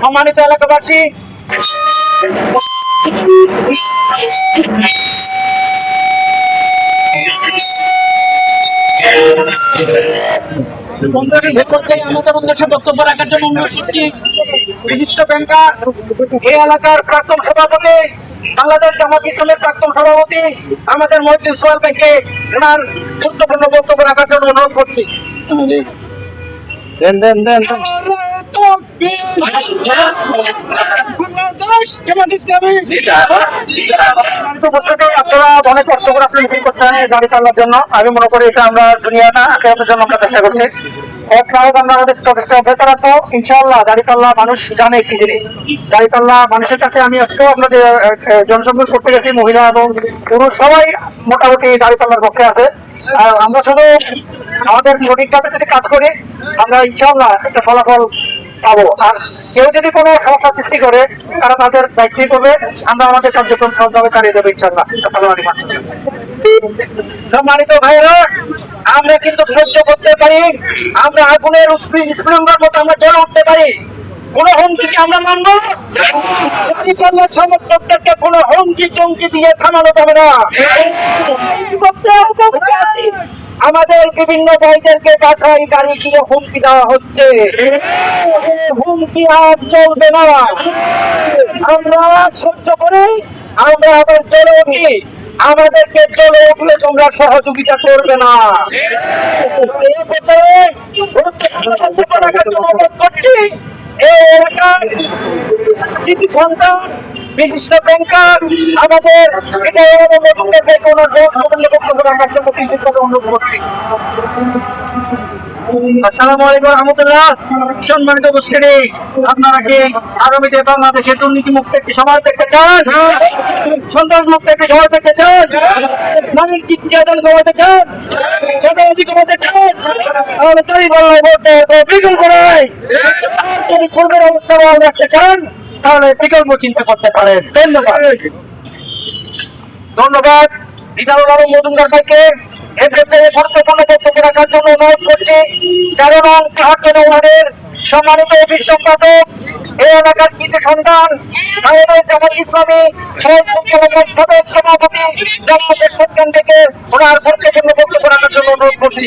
সম্মানিত এলাকাবাসী আমাদের উদ্দেশ্যে বক্তব্য রাখার জন্য ব্যাংকার এলাকার প্রাক্তন সভাপতি প্রাক্তন সভাপতি, আমাদের ব্যাংকে গুরুত্বপূর্ণ বক্তব্য রাখার জন্য অনুরোধ করছি। আপনারা অনেক কষ্ট করে আপনি মিটিং করছেন গাড়ি চালানোর জন্য আমি মনে করি এটা আমরা দুনিয়া না জন্য আমরা চেষ্টা করছি আমরা মানুষ জানে কি জিনিস মানুষের কাছে আমি আজকেও আপনাদের জনসংযোগ করতে গেছি মহিলা এবং পুরুষ সবাই মোটামুটি গাড়ি পাল্লার পক্ষে আছে আর আমরা শুধু আমাদের সঠিকভাবে যদি কাজ করি, আমরা ইনশাল্লাহ একটা ফলাফল পাবো। আর কেউ যদি কোনো সমস্যা সৃষ্টি করে, তারা তাদের দায়িত্বই করবে। আমরা আমাদের কার্যক্রম সহজভাবে চালিয়ে যাব ইনশাল্লাহ সম্মানিত ভাইরা আমরা কিন্তু সহ্য করতে পারি। আমরা আগুনের স্প্রিঙ্গার মতো আমরা জ্বলে উঠতে পারি। কোন হুমকিকে আমরা মানব? সমর্থকদেরকে কোন হুমকি টুমকি দিয়ে থামানো যাবে না। আমাদের বিভিন্ন ভাইদেরকে বাসায় গাড়ি দিয়ে হুমকি দেওয়া হচ্ছে। হুমকি আর চলবে না। আমরা সহ্য করে আমরা আবার চলে উঠি। আমাদেরকে চলে উঠলে তোমরা সহযোগিতা করবে না। এই করছি। এলাকার বিশিষ্ট ব্যাংকার, আমাদের হৃদয় এবং বক্তব্যে কোনো গুরুত্বপূর্ণ বক্তব্য রাখার জন্য কিছু অনুরোধ করছি। আসসালামু আলাইকুম রহমতুল্লাহ। সম্মানিত উপস্থিতি, আপনারা কি আগামীতে মুক্ত একটি সমাজ দেখতে চান? সন্ত্রাস মুক্ত একটি সমাজ দেখতে চান? নারীর জিজ্ঞাসা কমাতে চান? সন্ত্রাসী কমাতে চান? তাহলে তাই বলতে বিকল্প নাই যদি অবস্থা রাখতে চান? তাহলে বিকল্প চিন্তা করতে পারেন। ধন্যবাদ। ধন্যবাদ। দিদারুল আলম মজুমদার ভাইকে এর ক্ষেত্রে গুরুত্বপূর্ণ বক্তব্য রাখার জন্য অনুরোধ করছি। তেরো নং কাহাটন ওয়ার্ডের সম্মানিত অফিস সম্পাদক এই এলাকার কৃতি সন্তান ইসলামী সাবেক সভাপতি থেকে ওনার গুরুত্বপূর্ণ বক্তব্য রাখার জন্য অনুরোধ করছি।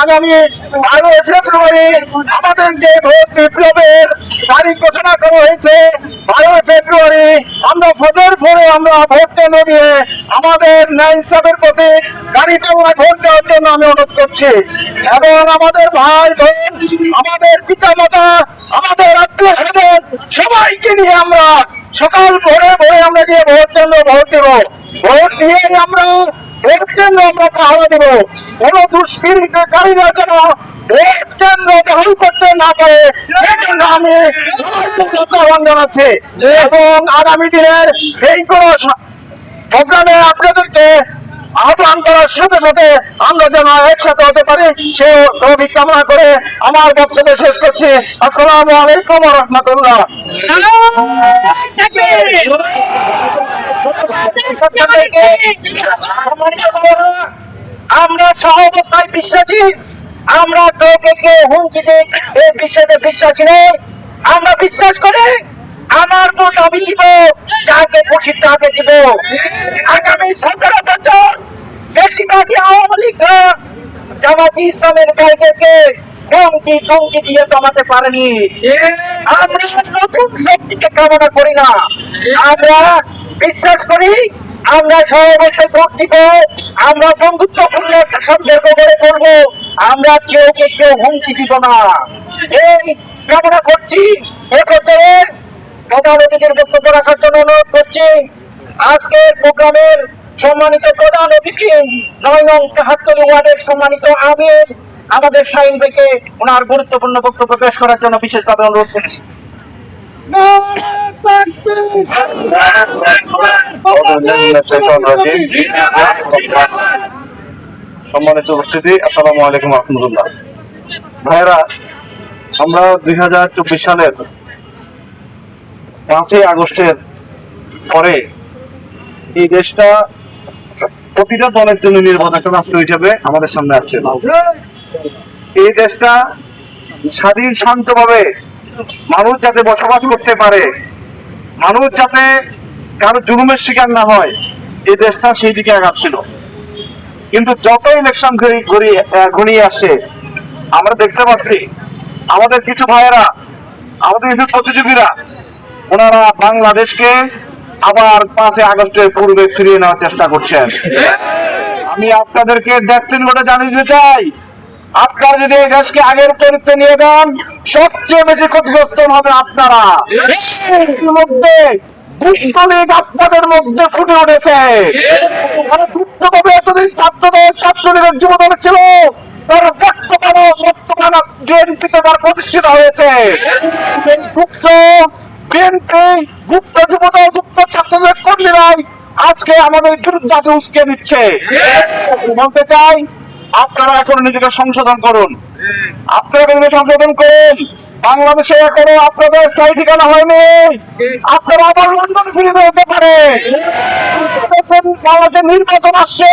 আগামী বারো ফেব্রুয়ারি আমাদের যে ভোট বিপ্লবের তারিখ ঘোষণা করা হয়েছে বারো ফেব্রুয়ারি আমরা ফজর পরে আমরা ভোট কেন্দ্র দিয়ে আমাদের ন্যায় ইনসাফের প্রতি গাড়ি পাল্লায় ভোট দেওয়ার জন্য আমি অনুরোধ করছি। এবং আমাদের ভাই বোন, আমাদের পিতা মাতা আমাদের আত্মীয় স্বজন, সবাইকে নিয়ে আমরা সকাল ভোরে ভোরে আমরা গিয়ে ভোট কেন্দ্র ভোট দেব। ভোট দিয়ে আমরা কেন্দ্র আমরা পাহারা দেব কোন দুষ্কৃতিকারীরা যেন কেন্দ্র দখল করতে না পারে সেজন্য আমি আহ্বান জানাচ্ছি এবং আগামী দিনের এই আপনাদেরকে আহ্বান করার সাথে সাথে আমরা যেন একসাথে হতে পারি সে কামনা করে আমার বক্তব্য শেষ করছি আসসালামু আলাইকুম রহমতুল্লাহ আমরা সহ অবস্থায় বিশ্বাসী। আমরা কাউকে কে হুমকি দিক এই বিশ্বাসে বিশ্বাসী নই। আমরা বিশ্বাস করি, আমার ভোট আমি দিব, যাকে খুশি তাকে দিব। আগামী সতেরো বছর বেশিরভাগই আওয়ামী লীগরা জামাতি ইসলামের ভাইদেরকে হুমকি হুমকি দিয়ে জমাতে পারেনি। আমরা নতুন শক্তিকে কামনা করি না। আমরা বিশ্বাস করি আমরা সমাবেশে ভোট আমরা বন্ধুত্বপূর্ণ একটা সম্পর্ক গড়ে তুলবো। আমরা কেউ কে কেউ হুমকি দিব না। এই কামনা করছি। এ পর্যায়ের প্রধান অতিথির বক্তব্য রাখার জন্য অনুরোধ করছি। আজকের প্রোগ্রামের সম্মানিত প্রধান অতিথি নয় নং কাহাত্তর ওয়ার্ডের সম্মানিত আমির, আমাদের শাহিন ভাইকে ওনার গুরুত্বপূর্ণ বক্তব্য পেশ করার জন্য বিশেষভাবে অনুরোধ করছি। সম্মানিত উপস্থিতি, আসসালামু আলাইকুম রহমতুল্লাহ। ভাইরা আমরা দুই হাজার চব্বিশ সালের পাঁচই আগস্টের পরে এই দেশটা প্রতিটা দলের জন্য নির্বাচন রাষ্ট্র হিসেবে আমাদের সামনে আসছে। এই দেশটা স্বাধীন, শান্তভাবে মানুষ যাতে বসবাস করতে পারে মানুষ যাতে কারও জুলুমের শিকার না হয়, এই দেশটা সেই দিকে আগাচ্ছিল কিন্তু যত ইলেকশন ঘনিয়ে আসছে, আমরা দেখতে পাচ্ছি, আমাদের কিছু ভাইয়েরা, আমাদের কিছু প্রতিযোগীরা, ওনারা বাংলাদেশকে আবার পাঁচে আগস্টের পূর্বে ফিরিয়ে নেওয়ার চেষ্টা করছেন। আমি আপনাদেরকে দেখছেন বলে জানিয়ে দিতে চাই আপনারা যদি এই দেশকে আগের চরিত্রে নিয়ে যান, সবচেয়ে বেশি ক্ষতিগ্রস্ত হবে আপনারা। দুষ্টলীগ আপনাদের মধ্যে ফুটে উঠেছে। মানে প্রতিষ্ঠিত হয়েছে। গুপ্ত গুপ্ত কর্মীরাই আজকে আমাদের বিরুদ্ধে উস্কে দিচ্ছে। বলতে চাই আপনারা এখন নিজেকে সংশোধন করুন। আপনারা নিজেকে সংশোধন করুন। বাংলাদেশে এখনও আপনাদের স্থায়ী ঠিকানা হয়নি। আপনারা আবার লন্ডন ফিরে যেতে পারে বাংলাদেশের নির্বাচন আসছে।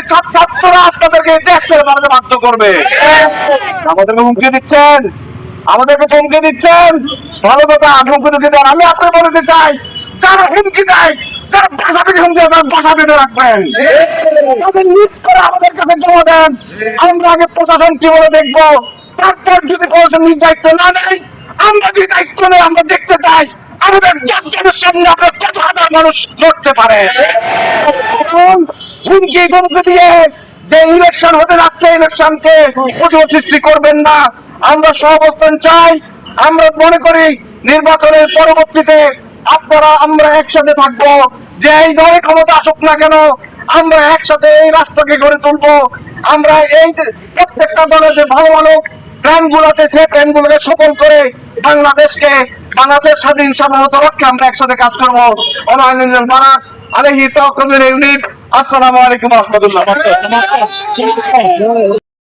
ছাত্র- ছাত্ররা আপনাদেরকে বাধ্য করবে। আমাদেরকে হুমকি দিচ্ছেন। আমাদেরকে হুমকি দিচ্ছেন। ভালো কথা হুমকি দিতে আমি বলতে চাই, যারা হুমকি দেয়, যারা হুমকি দেয় রাখবেন। তাদের করে আমাদের কাছে জমা দেন। আমরা আগে প্রশাসন কি বলে দেখব? তারপর যদি প্রশাসন নিজ দায়িত্ব না নেয়, আমরা যদি দায়িত্ব নেই, আমরা দেখতে চাই, আমাদের জনগণের সামনে আমরা কত হাজার মানুষ লড়তে পারে। হুমকি ধমকি দিয়ে যে ইলেকশন হতে যাচ্ছে ইলেকশনকে সুযোগ সৃষ্টি করবেন না। আমরা সহাবস্থান চাই। আমরা মনে করি নির্বাচনের পরবর্তীতে আপনারা, আমরা একসাথে থাকব। যে এই দলে ক্ষমতা আসুক না কেন, আমরা একসাথে এই রাষ্ট্রকে গড়ে তুলবো। আমরা এই প্রত্যেকটা দলের যে ভালো ভালো প্ল্যানগুলো আছে, সেই প্ল্যান গুলোকে সফল করে বাংলাদেশকে বাংলাদেশের স্বাধীন সাধারণত রক্ষা আমরা একসাথে কাজ করব। অনায়ন বারাক আলহি তকমির ইউনিট আসসালামু আলাইকুম রহমতুল্লাহ।